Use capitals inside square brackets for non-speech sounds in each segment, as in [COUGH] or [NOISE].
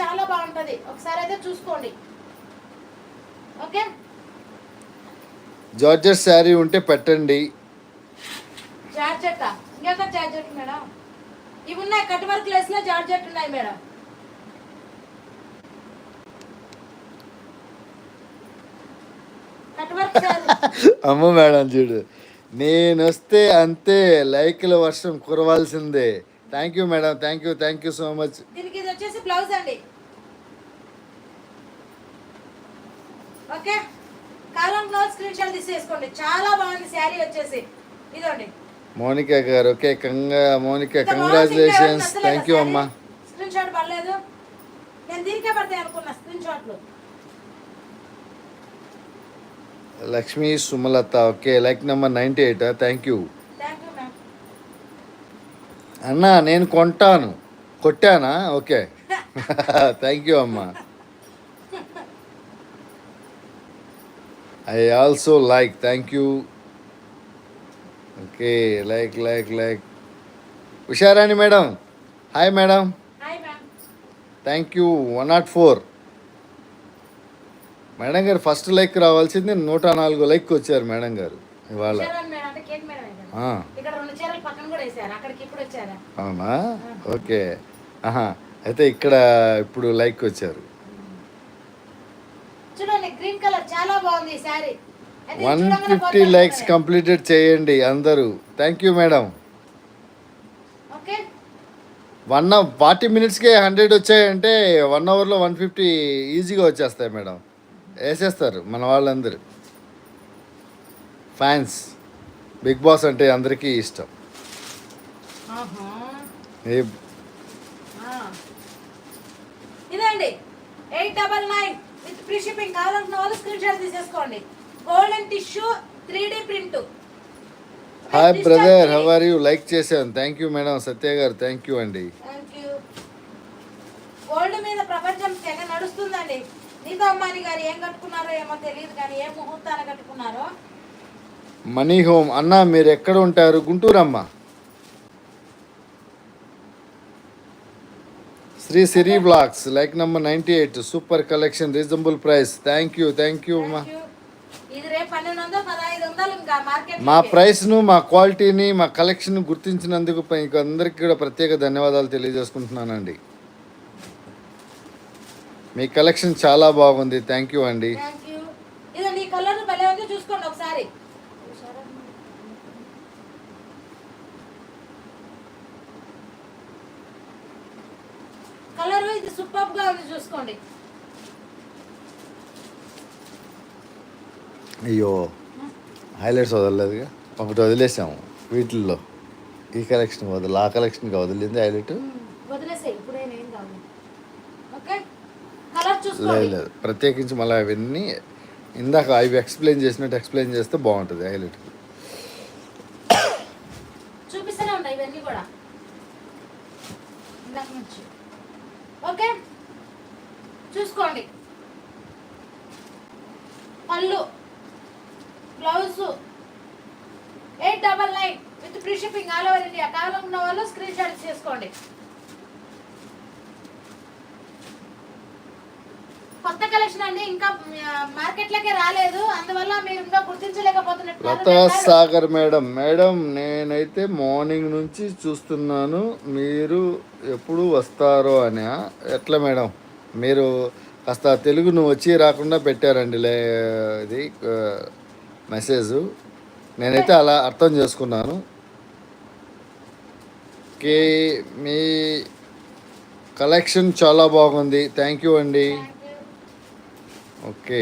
చాలా బాగుంటది. ఒకసారి అయితే చూసుకోండి. ఓకే? జార్జెట్ శారీ ఉంటే పెట్టండి. జార్జెట్ ఇంకొక జార్జెట్ మేడం. ఇవి ఉన్నాయి కట్ వర్క్ లెస్లో జార్జెట్ ఉన్నాయి మేడం. [LAUGHS] అమ్మ మేడం చూడు. నేను వస్తే అంతే లైక్ల వర్షం కురవాల్సిందే. Thank you madam thank you thank you so much దీనికి ఇది వచ్చేసి బ్లౌజ్ అండి. ఓకే కాలం బ్లౌజ్ స్క్రీన్ షాట్ తీసేసుకోండి. చాలా బాగుంది శారీ వచ్చేసి. ఇదండి మోనికా గారు ఓకే కంగా మోనికా కంగ్రాచులేషన్స్ థ్యాంక్ యూ అమ్మా. స్క్రీన్ షాట్ పడలేదు. నేను దీనికే పడతాయి అనుకున్నా స్క్రీన్ షాట్లు Lakshmi Sumalatha okay like number ninety eight thank you అన్నా నేను కొంటాను. కొట్టానా? ఓకే. [LAUGHS] థ్యాంక్ యూ అమ్మా. I also like thank you okay like like like Usharani madam. Hi madam. Thank you one not four madam గారు first like రావాల్సింది నూట నాలుగు like వచ్చారు మేడం గారు ఇవాళ. ఇక్కడ రెండు చీరలు పక్కన కూడా వేసారు. అక్కడికి ఇప్పుడు వచ్చారా? అవునా? ఓకే. ఆహా. అయితే ఇక్కడ ఇప్పుడు లైక్ వచ్చారు. చూడండి గ్రీన్ కలర్ చాలా బాగుంది ఈ శారీ అయితే ఇది వన్ ఫిఫ్టీ లైక్స్. కంప్లీటెడ్ చేయండి అందరూ. Thank you madam one forty మినిట్స్కే hundred వచ్చాయంటే వన్ అవర్లో వన్ ఫిఫ్టీ ఈజీగా వచ్చేస్తాయి మేడం వేసేస్తారు మన వాళ్ళందరూ. ఫ్యాన్స్ బిగ్ బాస్ అంటే అందరికీ ఇష్టం. ఇదండి. Eight double nine. With free shipping కావాలనుకున్న వాళ్ళు స్క్రీన్ షాట్ తీసేసుకోండి. Golden tissue three D print hi brother how are you like చేశాను. థ్యాంక్ యూ మేడం సత్య గారు థ్యాంక్ యూ అండి. గోల్డ్ మీద ప్రపంచం తెగ నడుస్తుందండి. నీతో అమ్మాని గారు ఏం కట్టుకున్నారో ఏమో తెలియదు కానీ ఏ ముహూర్తాన కట్టుకున్నారో మనీ హోమ్ అన్న మీరు ఎక్కడ ఉంటారు? గుంటూరు అమ్మ Sri Siri blocks like number ninety eight super collection reasonable price. Thank you thank you అమ్మా. మా ప్రైస్ను మా క్వాలిటీని మా కలెక్షన్ గుర్తించినందుకు మీకు అందరికీ కూడా ప్రత్యేక ధన్యవాదాలు తెలియజేసుకుంటున్నానండి. మీ కలెక్షన్ చాలా బాగుంది. థ్యాంక్ యూ అండి థ్యాంక్ యూ ఇదో నీ కలర్ భలే ఉంది చూసుకోండి ఒకసారి కలర్ ఇది సూపర్గా ఉంది చూసుకోండి. అయ్యో హైలైట్స్ వదలలేదుగా. ఒకటి వదిలేసాము వీటిల్లో. ఈ కలెక్షన్ వదలు ఆ కలెక్షన్కి వదిలింది హైలైట్. వదిలేసే ఇప్పుడే ఏం కాదు. ఓకే కలర్ లేదు లేదు ప్రత్యేకించి మళ్ళీ అవన్నీ ఇందాక అవి ఎక్స్ప్లెయిన్ చేసినట్టు ఎక్స్ప్లెయిన్ చేస్తే బాగుంటుంది హైలైట్. చూపిస్తూనే ఉన్నాయి ఇవన్నీ కూడా. ఇందాక నుంచి. ఓకే? చూసుకోండి. పళ్ళు blouse eight double nine with free shipping all over India. కావాలనుకున్న వాళ్ళు స్క్రీన్ షాట్ చేసుకోండి కొత్త కలెక్షన్ అండి. ఇంకా మార్కెట్లోకి రాలేదు. అందువల్ల మీరు ఇంకా గుర్తించలేకపోతున్నట్టున్నారు. లతా సాగర్ మేడం. మేడం నేనైతే మార్నింగ్ నుంచి చూస్తున్నాను. మీరు ఎప్పుడు వస్తారో అని ఎట్లా మేడం? మీరు కాస్త తెలుగును వచ్చి రాకుండా పెట్టారండి లే ఇది మెసేజ్. నేనైతే అలా అర్థం చేసుకున్నాను. మీ కలెక్షన్ చాలా బాగుంది. థ్యాంక్ యూ అండి. Okay.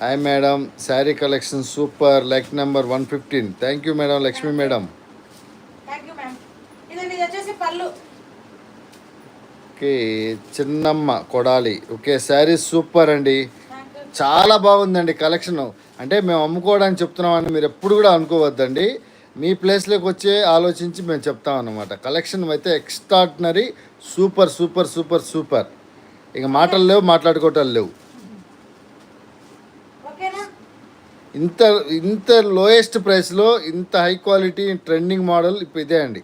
Hi madam saree collection super like number one fifteen thank you madam Lakshmi madam okay. Chinnamma Kodali. Okay saree super అండి. చాలా బాగుందండి కలెక్షన్ అంటే మేము అమ్ముకోవడానికి చెప్తున్నామని మీరు ఎప్పుడు కూడా అనుకోవద్దండి. మీ ప్లేస్లోకి వచ్చే ఆలోచించి మేము చెప్తాం అన్నమాట. కలెక్షన్ అయితే extraordinary super super super super ఇక మాటలు లేవు మాట్లాడుకోవటాలు లేవు. ఇంత ఇంత లోయెస్ట్ ప్రైస్లో ఇంత హై క్వాలిటీ ట్రెండింగ్ మోడల్ ఇప్పుడు ఇదే అండి.